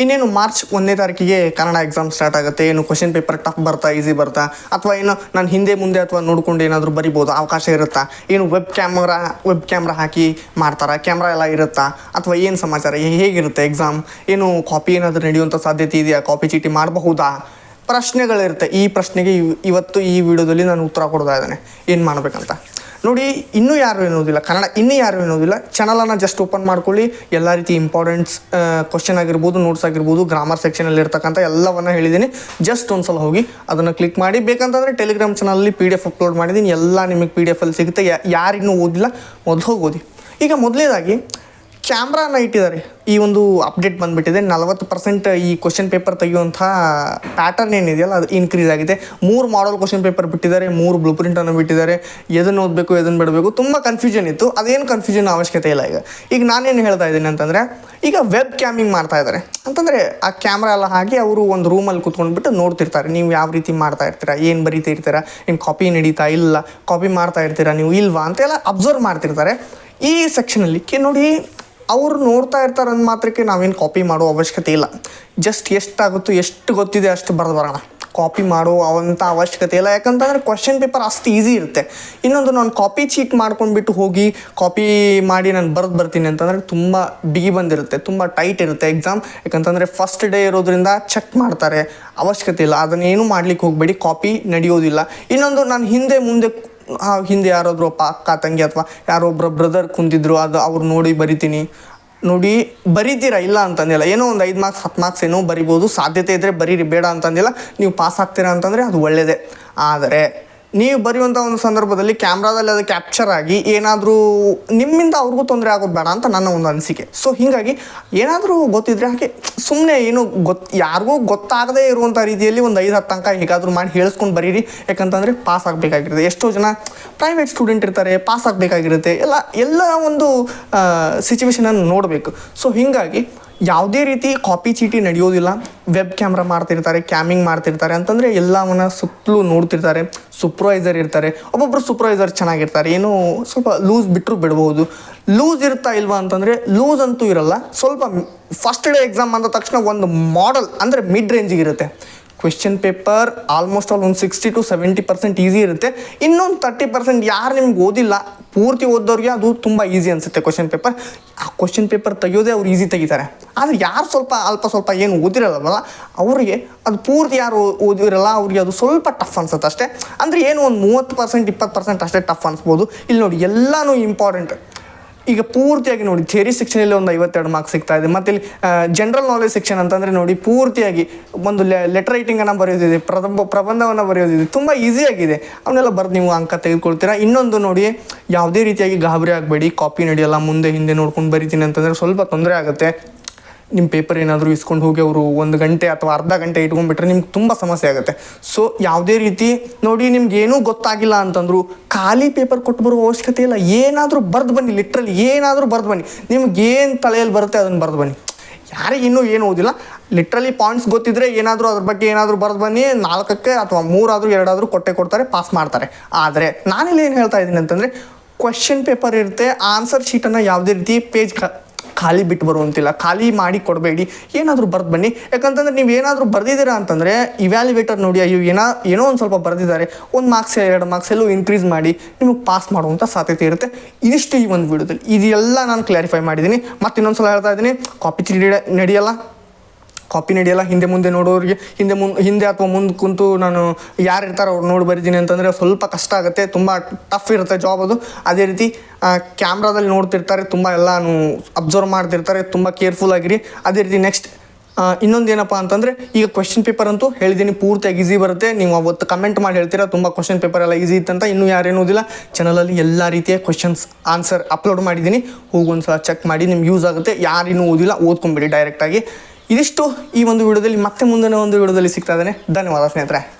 ಇನ್ನೇನು ಮಾರ್ಚ್ ಒಂದನೇ ತಾರೀಕಿಗೆ ಕನ್ನಡ ಎಕ್ಸಾಮ್ ಸ್ಟಾರ್ಟ್ ಆಗುತ್ತೆ? ಏನು ಕ್ವಶನ್ ಪೇಪರ್ ಟಫ್ ಬರ್ತಾ ಈಸಿ ಬರ್ತಾ? ಅಥವಾ ಏನು ನಾನು ಹಿಂದೆ ಮುಂದೆ ಅಥವಾ ನೋಡ್ಕೊಂಡು ಏನಾದರೂ ಬರಿಬೋದು? ಅವಕಾಶ ಇರುತ್ತಾ? ಏನು ವೆಬ್ ಕ್ಯಾಮ್ರಾ ವೆಬ್ ಕ್ಯಾಮ್ರಾ ಹಾಕಿ ಮಾಡ್ತಾರಾ? ಕ್ಯಾಮ್ರಾ ಎಲ್ಲ ಇರುತ್ತಾ? ಅಥವಾ ಏನು ಸಮಾಚಾರ? ಹೇಗಿರುತ್ತೆ ಎಕ್ಸಾಮ್ ಏನು ಕಾಪಿ ಏನಾದರೂ ನಡೆಯುವಂಥ ಸಾಧ್ಯತೆ ಇದೆಯಾ? ಕಾಪಿ ಚೀಟಿ ಮಾಡಬಹುದಾ? ಪ್ರಶ್ನೆಗಳಿರುತ್ತೆ. ಈ ಪ್ರಶ್ನೆಗೆ ಇವ್- ಇವತ್ತು ಈ ವಿಡಿಯೋದಲ್ಲಿ ನಾನು ಉತ್ತರ ಕೊಡ್ತಾ ಇದ್ದೇನೆ. ಏನು ಮಾಡಬೇಕಂತ? ನೋಡಿ, ಇನ್ನೂ ಯಾರು ಎನ್ನುವುದಿಲ್ಲ. ಕನ್ನಡ ಇನ್ನೂ ಯಾರು ಎನ್ನುವುದಿಲ್ಲ. ಚಾನಲನ್ನು ಜಸ್ಟ್ ಓಪನ್ ಮಾಡ್ಕೊಳ್ಳಿ. ಎಲ್ಲ ರೀತಿ ಇಂಪಾರ್ಟೆಂಟ್ಸ್ ಕ್ವಶನ್ ಆಗಿರ್ಬೋದು ನೋಟ್ಸ್ ಆಗಿರ್ಬೋದು ಗ್ರಾಮರ್ ಸೆಕ್ಷನಲ್ಲಿ ಇರ್ತಕ್ಕಂಥ ಎಲ್ಲವನ್ನ ಹೇಳಿದ್ದೀನಿ. ಜಸ್ಟ್ ಒಂದ್ಸಲ ಹೋಗಿ ಅದನ್ನು ಕ್ಲಿಕ್ ಮಾಡಿ. ಬೇಕಂತಂದರೆ ಟೆಲಿಗ್ರಾಮ್ ಚಾನಲಲ್ಲಿ ಪಿ ಡಿ ಎಫ್ ಅಪ್ಲೋಡ್ ಮಾಡಿದ್ದೀನಿ. ಎಲ್ಲ ನಿಮಗೆ ಪಿ ಡಿ ಎಫಲ್ಲಿ ಸಿಗುತ್ತೆ. ಯಾರು ಯಾರಿನ್ನೂ ಓದಿಲ್ಲ. ಮೊದಲು ಹೋಗೋದಿ ಈಗ ಮೊದಲನೇದಾಗಿ ಕ್ಯಾಮ್ರಾನ ಇಟ್ಟಿದ್ದಾರೆ ಈ ಒಂದು ಅಪ್ಡೇಟ್ ಬಂದ್ಬಿಟ್ಟಿದೆ. ನಲವತ್ತು ಪರ್ಸೆಂಟ್ ಈ ಕ್ವಶನ್ ಪೇಪರ್ ತೆಗೆಯುವಂಥ ಪ್ಯಾಟರ್ನ್ ಏನಿದೆಯಲ್ಲ, ಅದು ಇನ್ಕ್ರೀಸ್ ಆಗಿದೆ. ಮೂರು ಮಾಡಲ್ ಕ್ವಶನ್ ಪೇಪರ್ ಬಿಟ್ಟಿದ್ದಾರೆ, ಮೂರು ಬ್ಲೂ ಪ್ರಿಂಟನ್ನು ಬಿಟ್ಟಿದ್ದಾರೆ. ಎದನ್ನು ಓದಬೇಕು, ಎದನ್ನು ಬಿಡಬೇಕು, ತುಂಬ ಕನ್ಫ್ಯೂಷನ್ ಇತ್ತು. ಅದೇನು ಕನ್ಫ್ಯೂಷನ್ ಅವಶ್ಯಕತೆ ಇಲ್ಲ ಈಗ. ಈಗ ನಾನೇನು ಹೇಳ್ತಾ ಇದ್ದೀನಿ ಅಂತಂದರೆ, ಈಗ ವೆಬ್ ಕ್ಯಾಮಿಂಗ್ ಮಾಡ್ತಾ ಇದ್ದಾರೆ. ಅಂತಂದರೆ, ಆ ಕ್ಯಾಮ್ರಾ ಎಲ್ಲ ಹಾಕಿ ಅವರು ಒಂದು ರೂಮಲ್ಲಿ ಕುತ್ಕೊಂಡ್ಬಿಟ್ಟು ನೋಡ್ತಿರ್ತಾರೆ. ನೀವು ಯಾವ ರೀತಿ ಮಾಡ್ತಾ ಇರ್ತೀರಾ, ಏನು ಬರೀತಾ ಇರ್ತೀರಾ ನಿಮ್ಮ ಕಾಪಿ ನಡೀತಾ ಇಲ್ಲ ಕಾಪಿ ಮಾಡ್ತಾ ಇರ್ತೀರಾ ನೀವು ಇಲ್ವಾ ಅಂತೆಲ್ಲ ಅಬ್ಸರ್ವ್ ಮಾಡ್ತಿರ್ತಾರೆ. ಈ ಸೆಕ್ಷನಲ್ಲಿ ಕೆ ನೋಡಿ ಅವರು ನೋಡ್ತಾ ಇರ್ತಾರೆ ಅಂದ ಮಾತ್ರಕ್ಕೆ ನಾವೇನು ಕಾಪಿ ಮಾಡೋ ಅವಶ್ಯಕತೆ ಇಲ್ಲ. ಜಸ್ಟ್ ಎಷ್ಟಾಗುತ್ತೋ ಎಷ್ಟು ಗೊತ್ತಿದೆ ಅಷ್ಟು ಬರೆದು ಬರೋಣ. ಕಾಪಿ ಮಾಡೋ ಅವಂಥ ಅವಶ್ಯಕತೆ ಇಲ್ಲ. ಯಾಕಂತಂದರೆ ಕ್ವಶನ್ ಪೇಪರ್ ಅಷ್ಟು ಈಸಿ ಇರುತ್ತೆ. ಇನ್ನೊಂದು ನಾನು ಕಾಪಿ ಚೀಟ್ ಮಾಡ್ಕೊಂಡ್ಬಿಟ್ಟು ಹೋಗಿ ಕಾಪಿ ಮಾಡಿ ನಾನು ಬರೆದು ಬರ್ತೀನಿ ಅಂತಂದರೆ ತುಂಬ ಬಿಗಿ ಬಂದಿರುತ್ತೆ. ತುಂಬ ಟೈಟ್ ಇರುತ್ತೆ ಎಕ್ಸಾಮ್ ಯಾಕಂತಂದರೆ ಫಸ್ಟ್ ಡೇ ಇರೋದ್ರಿಂದ ಚೆಕ್ ಮಾಡ್ತಾರೆ. ಅವಶ್ಯಕತೆ ಇಲ್ಲ. ಅದನ್ನೇನು ಮಾಡ್ಲಿಕ್ಕೆ ಹೋಗಬೇಡಿ. ಕಾಪಿ ನಡೆಯೋದಿಲ್ಲ. ಇನ್ನೊಂದು ನಾನು ಹಿಂದೆ ಮುಂದೆ ಆ, ಹಿಂದೆ ಯಾರಾದರೂ ಅಪ್ಪ ಅಕ್ಕ ತಂಗಿ ಅಥವಾ ಯಾರೋ ಒಬ್ಬರ ಬ್ರದರ್ ಕುಂತಿದ್ರು ಅದು ಅವ್ರು ನೋಡಿ ಬರಿತೀನಿ. ನೋಡಿ ಬರೀತೀರಾ? ಇಲ್ಲ ಅಂತಂದಿಲ್ಲ. ಏನೋ ಒಂದು ಐದು ಮಾರ್ಕ್ಸ್ ಹತ್ತು ಮಾರ್ಕ್ಸ್ ಏನೋ ಬರಿಬೋದು. ಸಾಧ್ಯತೆ ಇದ್ದರೆ ಬರೀರಿ. ಬೇಡ ಅಂತಂದಿಲ್ಲ. ನೀವು ಪಾಸ್ ಆಗ್ತೀರಾ ಅಂತಂದರೆ ಅದು ಒಳ್ಳೆಯದೇ ಆದರೆ ನೀವು ಬರೆಯುವಂಥ ಒಂದು ಸಂದರ್ಭದಲ್ಲಿ ಕ್ಯಾಮ್ರಾದಲ್ಲಿ ಅದು ಕ್ಯಾಪ್ಚರ್ ಆಗಿ ಏನಾದರೂ ನಿಮ್ಮಿಂದ ಅವ್ರಿಗೂ ತೊಂದರೆ ಆಗೋದು ಬೇಡ ಅಂತ ನನ್ನ ಒಂದು ಅನಿಸಿಕೆ. ಸೊ ಹೀಗಾಗಿ ಏನಾದರೂ ಗೊತ್ತಿದ್ರೆ ಹಾಗೆ ಸುಮ್ಮನೆ ಏನು ಗೊತ್ತು ಯಾರಿಗೂ ಗೊತ್ತಾಗದೇ ಇರುವಂಥ ರೀತಿಯಲ್ಲಿ ಒಂದು ಐದು ಹತ್ತು ಅಂಕ ಹೇಗಾದರೂ ಮಾಡಿ ಹೇಳಿಸ್ಕೊಂಡು ಬರೀರಿ. ಯಾಕಂತಂದರೆ ಪಾಸ್ ಆಗಬೇಕಾಗಿರುತ್ತೆ. ಎಷ್ಟೋ ಜನ ಪ್ರೈವೇಟ್ ಸ್ಟೂಡೆಂಟ್ ಇರ್ತಾರೆ ಪಾಸ್ ಆಗಬೇಕಾಗಿರುತ್ತೆ. ಎಲ್ಲ ಎಲ್ಲ ಒಂದು ಸಿಚುವೇಶನನ್ನು ನೋಡಬೇಕು. ಸೊ ಹೀಗಾಗಿ ಯಾವುದೇ ರೀತಿ ಕಾಪಿ ಚೀಟಿ ನಡೆಯೋದಿಲ್ಲ. ವೆಬ್ ಕ್ಯಾಮ್ರಾ ಮಾಡ್ತಿರ್ತಾರೆ ಕ್ಯಾಮಿಂಗ್ ಮಾಡ್ತಿರ್ತಾರೆ ಅಂತಂದರೆ ಎಲ್ಲವನ್ನ ಸುತ್ತಲೂ ನೋಡ್ತಿರ್ತಾರೆ ಸೂಪರ್ವೈಸರ್ ಇರ್ತಾರೆ ಒಬ್ಬೊಬ್ಬರು ಸೂಪರ್ವೈಸರ್ ಚೆನ್ನಾಗಿರ್ತಾರೆ, ಏನು ಸ್ವಲ್ಪ ಲೂಸ್ ಬಿಟ್ಟರು ಬಿಡ್ಬೋದು. ಲೂಸ್ ಇರ್ತಾ ಇಲ್ವಾ ಅಂತಂದರೆ ಲೂಸ್ ಅಂತೂ ಇರಲ್ಲ, ಸ್ವಲ್ಪ ಫಸ್ಟ್ ಡೇ ಎಕ್ಸಾಮ್ ಅಂದ ತಕ್ಷಣ ಒಂದು ಮಾಡಲ್ ಅಂದರೆ ಮಿಡ್ ರೇಂಜಿಗೆ ಇರುತ್ತೆ. ಕ್ವೆಶ್ಚನ್ ಪೇಪರ್ ಆಲ್ಮೋಸ್ಟ್ ಆಲ್ ಒಂದು sixty to seventy percent easy ಇರುತ್ತೆ. ಇನ್ನೊಂದು ತರ್ಟಿ ಪರ್ಸೆಂಟ್ ಯಾರು ನಿಮ್ಗೆ ಓದಿಲ್ಲ, ಪೂರ್ತಿ ಓದೋರಿಗೆ ಅದು ತುಂಬ ಈಸಿ ಅನಿಸುತ್ತೆ ಕ್ವಶನ್ ಪೇಪರ್ ಆ ಕ್ವಶನ್ ಪೇಪರ್ ತೆಗಿಯೋದೇ ಅವ್ರು ಈಸಿ ತೆಗಿತಾರೆ. ಆದರೆ ಯಾರು ಸ್ವಲ್ಪ ಅಲ್ಪ ಸ್ವಲ್ಪ ಏನು ಓದಿರಲ್ಲವಲ್ಲ ಅವರಿಗೆ ಅದು ಪೂರ್ತಿ ಯಾರು ಓದಿರಲ್ಲ, ಅವ್ರಿಗೆ ಅದು ಸ್ವಲ್ಪ ಟಫ್ ಅನ್ಸುತ್ತೆ ಅಷ್ಟೇ. ಅಂದರೆ ಏನು ಒಂದು ಮೂವತ್ತು ಪರ್ಸೆಂಟ್ ಇಪ್ಪತ್ತು ಪರ್ಸೆಂಟ್ ಅಷ್ಟೇ ಟಫ್ ಅನಿಸ್ಬೋದು. ಇಲ್ಲಿ ನೋಡಿ, ಎಲ್ಲನೂ ಇಂಪಾರ್ಟೆಂಟ್ ಈಗ ಪೂರ್ತಿಯಾಗಿ ನೋಡಿ ಥಿಯರಿ ಸೆಕ್ಷನಲ್ಲಿ ಒಂದು ಐವತ್ತೆರಡು ಮಾರ್ಕ್ಸ್ ಸಿಗ್ತಾ ಇದೆ. ಮತ್ತು ಇಲ್ಲಿ ಜನರಲ್ ನಾಲೆಜ್ ಸೆಕ್ಷನ್ ಅಂತಂದರೆ ನೋಡಿ, ಪೂರ್ತಿಯಾಗಿ ಒಂದು ಲೆಟರ್ ರೈಟಿಂಗನ್ನು ಬರೆಯೋದಿದೆ, ಪ್ರಬಂಧ, ಪ್ರಬಂಧವನ್ನು ಬರೆಯೋದಿದೆ. ತುಂಬ ಈಸಿಯಾಗಿದೆ ಅವನ್ನೆಲ್ಲ ಬರೆದು ನೀವು ಅಂಕ ತೆಗೆದುಕೊಳ್ತೀರಾ. ಇನ್ನೊಂದು ನೋಡಿ, ಯಾವುದೇ ರೀತಿಯಾಗಿ ಗಾಬರಿ ಆಗಬೇಡಿ ಕಾಪಿ ನಡೆಯಲ್ಲ, ಮುಂದೆ ಹಿಂದೆ ನೋಡ್ಕೊಂಡು ಬರಿತೀನಿ ಅಂತಂದರೆ ಸ್ವಲ್ಪ ತೊಂದರೆ ಆಗುತ್ತೆ. ನಿಮ್ಮ ಪೇಪರ್ ಏನಾದರೂ ಇಸ್ಕೊಂಡು ಹೋಗಿ ಅವರು ಒಂದು ಗಂಟೆ ಅಥವಾ ಅರ್ಧ ಗಂಟೆ ಇಟ್ಕೊಂಡ್ಬಿಟ್ರೆ ನಿಮ್ಗೆ ತುಂಬ ಸಮಸ್ಯೆ ಆಗುತ್ತೆ. ಸೊ ಯಾವುದೇ ರೀತಿ ನೋಡಿ ನಿಮ್ಗೆ ಏನೂ ಗೊತ್ತಾಗಿಲ್ಲ ಅಂತಂದ್ರು ಖಾಲಿ ಪೇಪರ್ ಕೊಟ್ಟು ಬರೋ ಅವಶ್ಯಕತೆ ಇಲ್ಲ. ಏನಾದರೂ ಬರೆದು ಬನ್ನಿ ಲಿಟ್ರಲಿ ಏನಾದರೂ ಬರೆದು ಬನ್ನಿ. ನಿಮ್ಗೆ ಏನು ತಲೆಯಲ್ಲಿ ಬರುತ್ತೆ ಅದನ್ನು ಬರೆದು ಬನ್ನಿ. ಯಾರಿಗೆ ಇನ್ನೂ ಏನು ಓದಿಲ್ಲ. ಲಿಟ್ರಲಿ ಪಾಯಿಂಟ್ಸ್ ಗೊತ್ತಿದ್ರೆ ಏನಾದರೂ ಅದ್ರ ಬಗ್ಗೆ ಏನಾದರೂ ಬರೆದು ಬನ್ನಿ. ನಾಲ್ಕಕ್ಕೆ ಅಥವಾ ಮೂರಾದರೂ ಎರಡಾದರೂ ಕೊಟ್ಟೆ ಕೊಡ್ತಾರೆ ಪಾಸ್ ಮಾಡ್ತಾರೆ. ಆದರೆ ನಾನಿಲ್ಲಿ ಏನು ಹೇಳ್ತಾ ಇದ್ದೀನಿ ಅಂತಂದರೆ ಕ್ವಶನ್ ಪೇಪರ್ ಇರುತ್ತೆ ಆನ್ಸರ್ ಶೀಟನ್ನು ಯಾವುದೇ ರೀತಿ ಪೇಜ್ ಖಾಲಿ ಬಿಟ್ಟು ಬರುವಂತಿಲ್ಲ, ಖಾಲಿ ಮಾಡಿ ಕೊಡಬೇಡಿ, ಏನಾದರೂ ಬರೆದು ಬನ್ನಿ. ಯಾಕಂತಂದ್ರೆ ನೀವು ಏನಾದರೂ ಬರೆದಿದ್ದೀರಾ ಅಂತಂದರೆ ಇವ್ಯಾಲ್ಯುವೇಟರ್ ನೋಡಿ ಅಯ್ಯೋ, ಏನೋ ಏನೋ ಒಂದು ಸ್ವಲ್ಪ ಬರೆದಿದ್ದಾರೆ. ಒಂದು ಮಾರ್ಕ್ಸ್ ಎರಡು ಮಾರ್ಕ್ಸ್ ಎಲ್ಲೂ ಇನ್ಕ್ರೀಸ್ ಮಾಡಿ ನಿಮಗೆ ಪಾಸ್ ಮಾಡುವಂಥ ಸಾಧ್ಯತೆ ಇರುತ್ತೆ. ಇದಿಷ್ಟು ಈ ಒಂದು ವಿಡಿಯೋದಲ್ಲಿ ಇದೆಲ್ಲ ನಾನು ಕ್ಲಾರಿಫೈ ಮಾಡಿದ್ದೀನಿ. ಮತ್ತೆ ಇನ್ನೊಂದು ಸಲ ಹೇಳ್ತಾ ಇದ್ದೀನಿ ಕಾಪಿ ಚೀಟಿ ನಡೆಯಲ್ಲ. ಕಾಪಿ ನಡೆಯಲ್ಲ, ಹಿಂದೆ ಮುಂದೆ ನೋಡೋರಿಗೆ, ಹಿಂದೆ ಮುನ್, ಹಿಂದೆ ಅಥವಾ ಮುಂದೆ ಕುಂತು ನಾನು ಯಾರು ಇರ್ತಾರೋ ಅವ್ರು ನೋಡಿ ಬರಿದ್ದೀನಿ ಅಂತಂದರೆ ಸ್ವಲ್ಪ ಕಷ್ಟ ಆಗುತ್ತೆ, ತುಂಬ ಟಫ್ ಇರುತ್ತೆ ಜಾಬ್ ಅದು. ಅದೇ ರೀತಿ ಕ್ಯಾಮ್ರಾದಲ್ಲಿ ನೋಡ್ತಿರ್ತಾರೆ, ತುಂಬ ಎಲ್ಲಾನು ಅಬ್ಸರ್ವ್ ಮಾಡ್ತಿರ್ತಾರೆ, ತುಂಬ ಕೇರ್ಫುಲ್ ಆಗಿರಿ. ಅದೇ ರೀತಿ ನೆಕ್ಸ್ಟ್ ಇನ್ನೊಂದು ಏನಪ್ಪ ಅಂತಂದರೆ, ಈಗ ಕ್ವಶನ್ ಪೇಪರ್ ಅಂತೂ ಹೇಳಿದ್ದೀನಿ, ಪೂರ್ತಿಯಾಗಿ ಈಸಿ ಬರುತ್ತೆ. ನೀವು ಅವತ್ತು ಕಮೆಂಟ್ ಮಾಡಿ ಹೇಳ್ತೀರಾ, ತುಂಬ ಕ್ವಶನ್ ಪೇಪರ್ ಎಲ್ಲ ಈಸಿ ಇತ್ತಂತ, ಇನ್ನೂ ಯಾರೇನೋದಿಲ್ಲ ಚಾನಲಲ್ಲಿ ಎಲ್ಲ ರೀತಿಯ ಕ್ವಶನ್ಸ್ ಆನ್ಸರ್ ಅಪ್ಲೋಡ್ ಮಾಡಿದ್ದೀನಿ. ಹೋಗಿ ಒಂದು ಸಲ ಚೆಕ್ ಮಾಡಿ ನಿಮ್ಗೆ ಯೂಸ್ ಆಗುತ್ತೆ. ಯಾರಿನ್ನೂ ಓದಿಲ್ಲ, ಓದ್ಕೊಂಬಿಡಿ ಡೈರೆಕ್ಟಾಗಿ ಇದಿಷ್ಟು ಈ ಒಂದು ವಿಡಿಯೋದಲ್ಲಿ ಮತ್ತೆ ಮುಂದಿನ ಒಂದು ವಿಡಿಯೋದಲ್ಲಿ ಸಿಗ್ತಾ ಇದ್ದಾನೆ. ಧನ್ಯವಾದ ಸ್ನೇಹಿತರೆ.